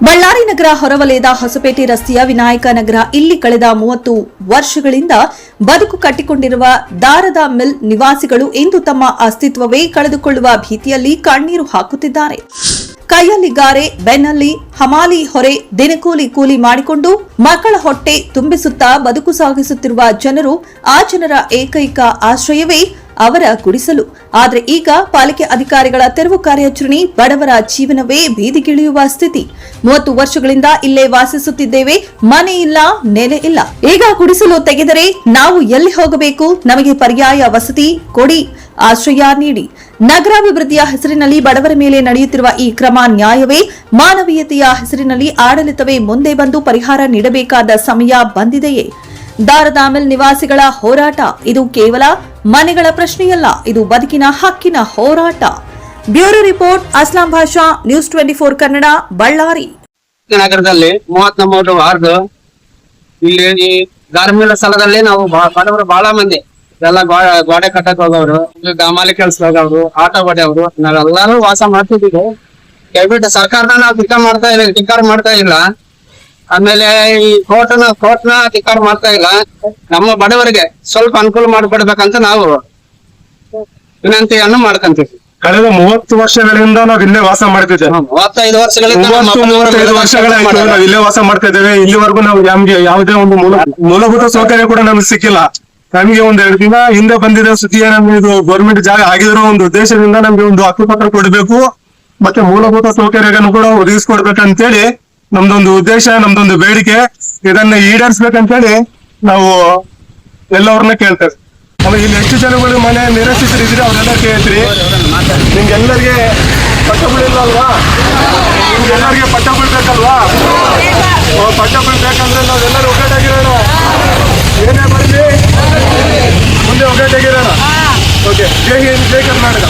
ಕುಶಾಲನಗರ ಹೊರವಲಯದ ಹೊಸಪೇಟೆ ರಸ್ತೆಯ ವಿನಾಯಕ ನಗರ ಇಲ್ಲಿ ಕಳೆದ ಮೂವತ್ತು ವರ್ಷಗಳಿಂದ ಬದುಕು ಕಟ್ಟಿಕೊಂಡಿರುವ ದಾರದ ಮಿಲ್ ನಿವಾಸಿಗಳು ಇಂದು ತಮ್ಮ ಅಸ್ತಿತ್ವವೇ ಕಳೆದುಕೊಳ್ಳುವ ಭೀತಿಯಲ್ಲಿ ಕಣ್ಣೀರು ಹಾಕುತ್ತಿದ್ದಾರೆ. ಕೈಯಲ್ಲಿ ಗಾರೆ ಬೆನ್ನಲ್ಲಿ ಹಮಾಲಿ ಹೊರೆ ದಿನಕೂಲಿ ಕೂಲಿ ಮಾಡಿಕೊಂಡು ಮಕ್ಕಳ ಹೊಟ್ಟೆ ತುಂಬಿಸುತ್ತಾ ಬದುಕು ಸಾಗಿಸುತ್ತಿರುವ ಜನರು ಆ ಜನರ ಏಕೈಕ ಆಶ್ರಯವೇ ಅವರ ಗುಡಿಸಲು. ಆದರೆ ಈಗ ಪಾಲಿಕೆ ಅಧಿಕಾರಿಗಳ ತೆರವು ಕಾರ್ಯಾಚರಣೆ ಬಡವರ ಜೀವನವೇ ಬೀದಿಗಿಳಿಯುವ ಸ್ಥಿತಿ. ಮೂವತ್ತು ವರ್ಷಗಳಿಂದ ಇಲ್ಲೇ ವಾಸಿಸುತ್ತಿದ್ದೇವೆ, ಮನೆ ಇಲ್ಲ, ನೆಲೆ ಇಲ್ಲ. ಈಗ ಗುಡಿಸಲು ತೆಗೆದರೆ ನಾವು ಎಲ್ಲಿ ಹೋಗಬೇಕು? ನಮಗೆ ಪರ್ಯಾಯ ವಸತಿ ಕೊಡಿ, ಆಶ್ರಯ ನೀಡಿ. ನಗರಾಭಿವೃದ್ಧಿಯ ಹೆಸರಿನಲ್ಲಿ ಬಡವರ ಮೇಲೆ ನಡೆಯುತ್ತಿರುವ ಈ ಕ್ರಮ ನ್ಯಾಯವೇ, ಮಾನವೀಯತೆಯ ಹೆಸರಿನಲ್ಲಿ ಆಡಳಿತವೇ ಮುಂದೆ ಬಂದು ಪರಿಹಾರ ನೀಡಬೇಕಾದ ಸಮಯ ಬಂದಿದೆಯೇ? ದಾರದಾಮಿಲ್ ನಿವಾಸಿಗಳ ಹೋರಾಟ. ಇದು ಕೇವಲ ಮನೆಗಳ ಪ್ರಶ್ನೆಯಲ್ಲ, ಇದು ಬದುಕಿನ ಹಕ್ಕಿನ ಹೋರಾಟ. Bureau report, Aslam Basha, news twenty four Kannada, Ballari. ನಗರದಲ್ಲಿ ಮೂವತ್ ನಂಬರ್ ವಾರ್ಡ್, ಇಲ್ಲಿ ಈ ಗಾರ್ಮಿಕ ಸ್ಥಳದಲ್ಲಿ ನಾವು ಬಾ- ಬಡವರು ಬಹಳ ಮಂದಿ. ಎಲ್ಲ ಗೋಡೆ ಕಟ್ಟಕ್ ಹೋಗೋರು ಗಮಾಲಿ ಕೆಲ್ಸ ಹೋಗೋರು, ಆಟೋ ಹೊಡೆಯವರು ನಾವೆಲ್ಲಾರು ವಾಸ ಮಾಡ್ತಿದ್ದೀವಿ. ದಯವಿಟ್ಟು ಸರ್ಕಾರನ ನಾವು ಟಿಕ್ಕ ಮಾಡ್ತಾ ಇಲ್ಲ ಟಿಕ್ಕಾರ ಮಾಡ್ತಾ ಇಲ್ಲ. ಆಮೇಲೆ ಈ ಕೋರ್ಟ್ನ ಕೋರ್ಟ್ನ ಅಧಿಕಾರ ಮಾಡ್ತಾ ಇಲ್ಲ. ನಮ್ಮ ಬಡವರಿಗೆ ಸ್ವಲ್ಪ ಅನುಕೂಲ ಮಾಡಿಕೊಡ್ಬೇಕಂತ ನಾವು ವಿನಂತಿಯನ್ನು ಮಾಡ್ಕೊಂತೀವಿ. ಕಳೆದ ಮೂವತ್ತು ವರ್ಷಗಳಿಂದ ನಾವ್ ಇಲ್ಲೇ ವಾಸ ಮಾಡ್ತಿದ್ದೇವೆ. ಮೂವತ್ತೈದು ವರ್ಷಗಳಿಂದ ಮೂವತ್ತೈದು ವರ್ಷಗಳಾಯ್ತು ನಾವು ಇಲ್ಲೇ ವಾಸ ಮಾಡ್ತಾ ಇದ್ದೇವೆ ಇಲ್ಲಿವರೆಗೂ ನಾವು ನಮ್ಗೆ ಯಾವುದೇ ಒಂದು ಮೂಲ ಮೂಲಭೂತ ಸೌಕರ್ಯ ಕೂಡ ನಮ್ಗೆ ಸಿಕ್ಕಿಲ್ಲ. ನಮಗೆ ಒಂದ್ ಎರಡು ದಿನ ಹಿಂದೆ ಬಂದಿರೋ ಸುದ್ದಿ ನಮ್ಗೆ ಇದು ಗೌರ್ಮೆಂಟ್ ಜಾಗ ಆಗಿರೋ ಒಂದು ಉದ್ದೇಶದಿಂದ ನಮ್ಗೆ ಒಂದು ಹಕ್ಕುಪತ್ರ ಕೊಡಬೇಕು ಮತ್ತೆ ಮೂಲಭೂತ ಸೌಕರ್ಯಗಳನ್ನು ಕೂಡ ಒದಗಿಸ್ಕೊಡ್ಬೇಕಂತೇಳಿ ನಮ್ದೊಂದು ಉದ್ದೇಶ, ನಮ್ದೊಂದು ಬೇಡಿಕೆ, ಇದನ್ನ ಈಡೇರಿಸ್ಬೇಕಂತೇಳಿ ನಾವು ಎಲ್ಲವ್ರನ್ನ ಕೇಳ್ತೇವೆ. ಆಮೇಲೆ ಇಲ್ಲಿ ಎಷ್ಟು ಜನಗಳು ಮನೆ ನಿರಾಶ್ರಿತರಿದ್ರೆ ಅವರೆಲ್ಲ ಕೇಳ್ತೀರಿ? ನಿಮ್ಗೆಲ್ಲರಿಗೆ ಪಟ್ಟ ಬೀಳಿಲ್ವಲ್ವಾ? ನಿಮ್ಗೆಲ್ಲರಿಗೆ ಪಟ್ಟ ಬೀಳ್ಬೇಕಲ್ವಾ? ಪಟ್ಟ ಬೀಳ್ಬೇಕಂದ್ರೆ ನಾವೆಲ್ಲರೂ ಒಗ್ಗಟ್ಟಾಗಿರೋಣ. ಏನೇ ಬರಲಿ ಮುಂದೆ ಒಗ್ಗಟ್ಟಾಗಿರೋಣ. ಓಕೆ, ಜೈ ಹಿಂದ್, ಜೈ ಕರ್ನಾಟಕ.